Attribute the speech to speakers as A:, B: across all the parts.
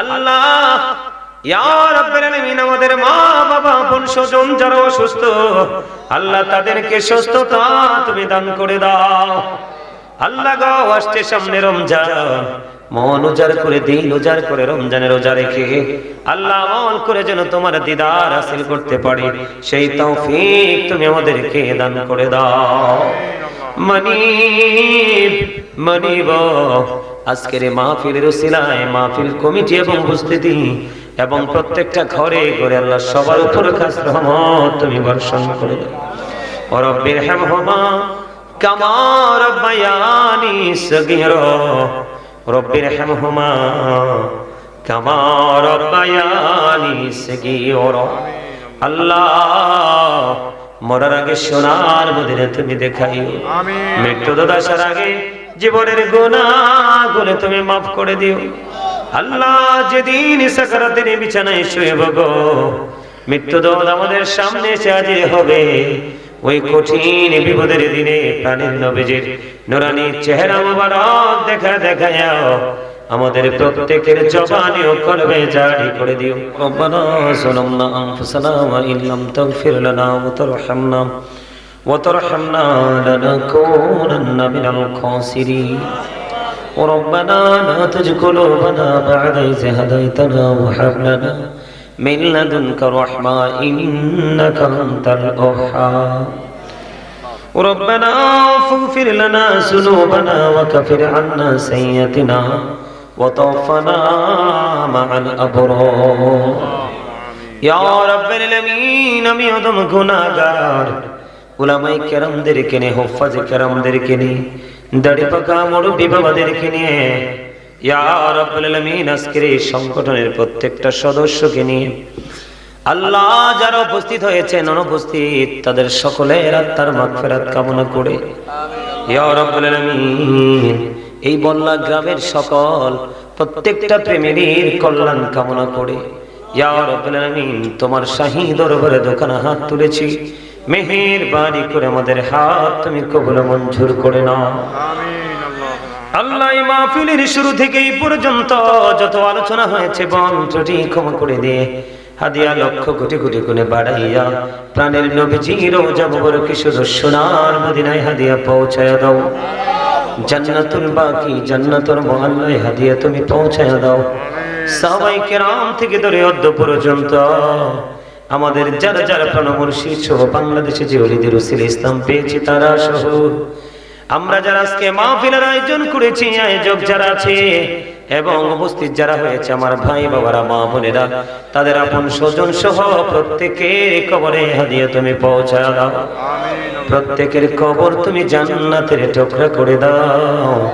A: আল্লাহ আমাদের মা, বাবা আপন স্বজন যারা অসুস্থ, আল্লাহ তাদেরকে সুস্থতা তুমি দান করে দাও। আল্লাহ গো, আসছে সামনে রমজান। মন করে দিন উজাড় করে রমজানের রোজা রেখে আল্লাহ আমল করে যেন তোমার দিদার হাসিল করতে পারি, সেই তৌফিক তুমি আমাদেরকে দান করে দাও। মনিব মনিব আজকের এই মাহফিলের উসিলায় মাহফিল কমিটি এবং উপস্থিতি এবং প্রত্যেকটা ঘরে ঘরে আল্লাহ সবার উপর খাস রহমত তুমি বর্ষণ করে দাও। ও রব্বির হামহুমা কামা রব্বায়ানি সগীরা। রব্বির হামহুমা কামা রব্বায়ানি সগীরা। আল্লাহ মরার আগে সোনার মদিনে তুমি দেখাই মৃত্যু দাদাসার আগে জীবনের গুণা গুলে তুমি মাফ করে দিও। আল্লাহ যেদিন সাকারাতের বিছানায় শুয়ে গো মৃত্যু দল আমাদের সামনে হাজির হবে। ওই কঠিন বিপদের দিনে প্রাণীর নবীজির নুরানি চেহারা মোবারক দেখা দেখায় আমাদের প্রত্যেকের জবানি ও করবে জারি করে দিও। রব্বানা সালামনা আনফুসানা ওয়া ইল্লাম তাগফির লানা ওয়া তারহামনা। ওয়া তারহামনা লানাকুনান্না মিনাল খাসিরিন وربنا لا تزغ قلوبنا بعد إذ هديتنا وهب لنا من لدنك رحمة إنك أنت الوهاب ربنا فاغفر لنا ذنوبنا وكفر عنا سيئاتنا وتوفنا مع الأبرار يا رب العالمين আমি অদম গুনাহগার উলামায়ে কেরামদেরকে নিয়ে হুফাজে কেরামদেরকে নিয়ে দাড়ি পাকা মুরব্বী বাবাদেরকে নিয়ে আজকের এই সংগঠনের প্রত্যেকটা সদস্যকে নিয়ে আল্লাহ যারা উপস্থিত হয়েছেন, অনুপস্থিত, তাদের সকলের আত্মার মাগফিরাত কামনা করে। এই বল্লা গ্রামের সকল প্রত্যেকটা প্রেমেরীর কল্যাণ কামনা করে। তোমার শাহী দরবারে দোকানে হাত তুলেছি। মেহের বাড়ি করে আমাদের হাত তুমি কবুল মঞ্জুর করে নাও। আল্লাহ মাহফিলের শুরু পর্যন্ত যত আলোচনা হয়েছে ক্ষমা করে দিয়ে হাদিয়া লক্ষ কোটি কোটি বাড়াইয়া প্রাণের নবীজির যাবর কিশোর সোনার মদিনায় হাদিয়া পৌঁছায় দাও। জান্নাতুল বাকি মহল্লায় হাদিয়া তুমি পৌঁছায় দাও। সবাই কেরাম থেকে ধরে অদ্য পর্যন্ত আমাদের যারা যারা প্রাণমর্ষী সহ বাংলাদেশে যে অলিদের উসিল ইসলাম পেয়েছি, তারা সহ। আমরা যারা আজকে মাহফিলের আয়োজন করেছি, আয়োজক যারা আছে এবং উপস্থিত যারা হয়েছে, আমার ভাই বাবারা, মা বোনেরা, তাদের আপন স্বজন সহ প্রত্যেকের কবরে হাদিয়ে তুমি পৌঁছা দাও। প্রত্যেকের কবর তুমি জান্নাতের টুকরা করে দাও।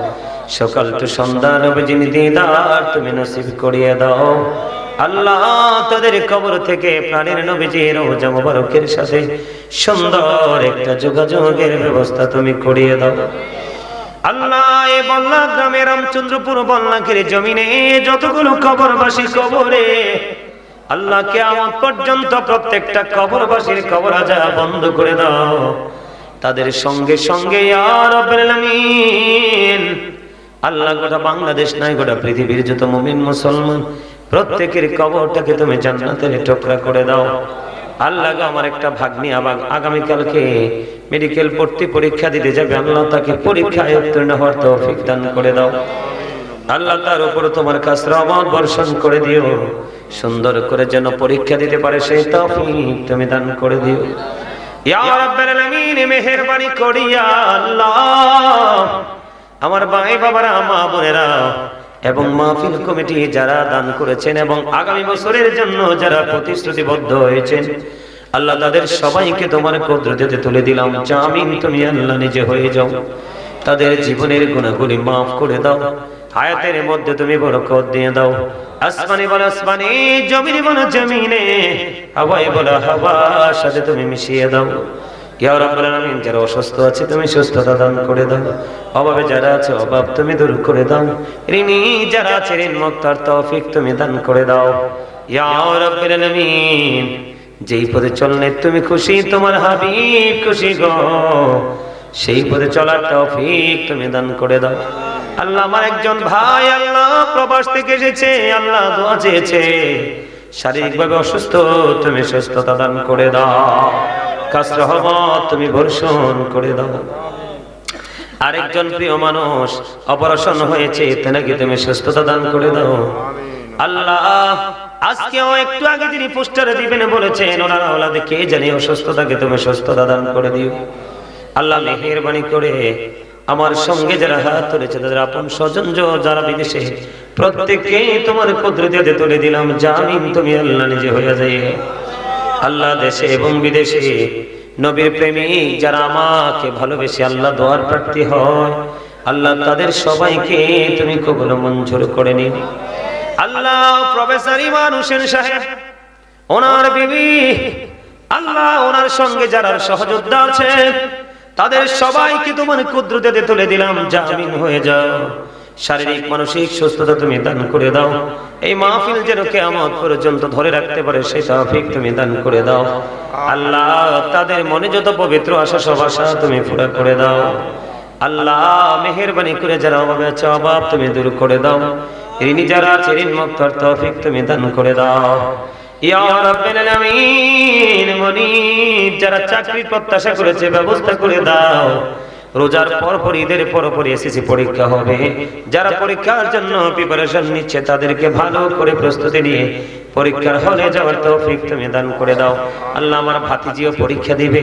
A: সকাল টু সন্ধ্যা নবীজিনী দিদার তুমি নসিব করিয়ে দাও। আল্লাহ তাদের কবর থেকে প্রাণের নবীজির রোজা মোবারকের সাথে সুন্দর একটা যোগাযোগের ব্যবস্থা তুমি করিয়ে দাও। আল্লাহ এ বল্লা গ্রামে রামচন্দ্রপুর বল্লাকের জমিনে যতগুলো কবরবাসী কবরে আল্লাহ কেয়ামত পর্যন্ত প্রত্যেকটা কবরবাসীর কবর আজা বন্ধ করে দাও। তাদের সঙ্গে সঙ্গে আর আল্লাহ গোটা বাংলাদেশ নাই গোটা পৃথিবীর যত মুমিন মুসলমান প্রত্যেকের কবরটাকে তুমি জান্নাতের টুকরা করে দাও। আল্লাহ আমার একটা ভাগ্নি আবার আগামীকালকে মেডিকেল ভর্তি পরীক্ষা দিতে যাবে। আল্লাহ তাকে পরীক্ষায় উত্তীর্ণ হওয়ার তৌফিক দান করে দাও। আল্লাহ তার উপর তোমার কাছ রহমত বর্ষণ করে দিও। সুন্দর করে যেন পরীক্ষা দিতে পারে সেই তৌফিক তুমি দান করে দিও। ইয়া রাব্বাল আলামিন, মেহেরবানি করিয়া আল্লাহ। আমার ভাই বাবারা, মা বোনেরা এবং মাহফিল কমিটি যারা দান করেছেন এবং আগামী বছরের জন্য যারা প্রতিশ্রুতিবদ্ধ হয়েছেন আল্লাহ তাদের সবাইকে তোমার কদরতে তুলে দিলাম। জামিন তুমি আল্লাহ নিজে হয়ে যাও। তাদের জীবনের গুণাগুলি মাফ করে দাও। হায়াতের মধ্যে তুমি বরকত দিয়ে দাও। আসমানি বল আসমানি জমিনি বল জমিনে হাওয়াই বল হাওয়ার সাথে তুমি মিশিয়ে দাও। ইয়া অসুস্থ আছে তুমি সুস্থতা দান করে দাও। অভাবে যারা আছে তুমি করে দাও। যারা আছে তুমি দান করে দাও। ইয়া যেই পথে চললে তুমি খুশি, তোমার হাবিব খুশি গো। সেই পথে চলার তৌফিক তুমি দান করে দাও। আল্লাহ আমার একজন ভাই, আল্লাহ প্রবাস থেকে এসেছে, আল্লাহ দোয়া চেয়েছে। শারীরিকভাবে অসুস্থ, তুমি সুস্থতা দান করে দাও। তুমি বর্ষণ করে দাও। আরেকজন প্রিয় মানুষ অপারেশন হয়েছে, তেনাকে তুমি সুস্থতা দান করে দাও। আল্লাহ, আজকেও একটু আগে যিনি পোস্টারে দিবেন বলেছেন, ওনারা ওলাদে কে জানি অসুস্থতাকে তুমি সুস্থতা দান করে দিও। আল্লাহ মেহেরবানি করে আমার সঙ্গে যারা হাত ধরেছে তাদের আপন স্বজন যারা বিদেশে প্রত্যেককে তোমার কুদরতে তুলে দিলাম। জামিন তুমি আল্লাহ নিজে হয়ে যায় আল্লাহ দেশে এবং বিদেশে নবীর প্রেমিক যারা আমাকে ভালোবেসে আল্লাহ দোয়ার প্রার্থী হয়, আল্লাহ তাদের সবাইকে তুমি কবল মঞ্জুর করে নিও আল্লাহ প্রফেসর ইমান হোসেন সাহেব, ওনার বিবি, আল্লাহ ওনার সঙ্গে যারা সহযোদ্ধা আছে তাদের সবাইকে তোমার কুদ্রতে তুলে দিলাম, জামিন হয়ে যাও। শারীরিক, মানসিক সুস্থতা তুমি দান করে দাও। এই মাহফিল যেন কেয়ামত পর্যন্ত ধরে রাখতে পারে, সেই তৌফিক তুমি দান করে দাও। আল্লাহ, তাদের মনে যত পবিত্র আশা, সব আশা তুমি পুরা করে দাও। আল্লাহ, মেহেরবানি করে যারা অভাবে আছে, অভাব তুমি দূর করে দাও। ঋণী যারা আছে ঋণ মুক্তর তৌফিক তুমি দান করে দাও। যারা চাকরির প্রত্যাশা করেছে, ব্যবস্থা করে দাও। রোজার পর পর ঈদের পর পর এসএসসি পরীক্ষা হবে। যারা পরীক্ষার জন্য প্রিপারেশন নিচ্ছে, তাদেরকে ভালো করে প্রস্তুতি নিয়ে পরীক্ষার হলে যাওয়ার তৌফিক তুমি দান করে দাও। আল্লাহ আমার ভাতিজিও পরীক্ষা দিবে।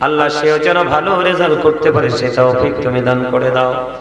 A: আল্লাহ সেও যেন ভালো রেজাল্ট করতে পারে সেটাও তৌফিক তুমি দান করে দাও।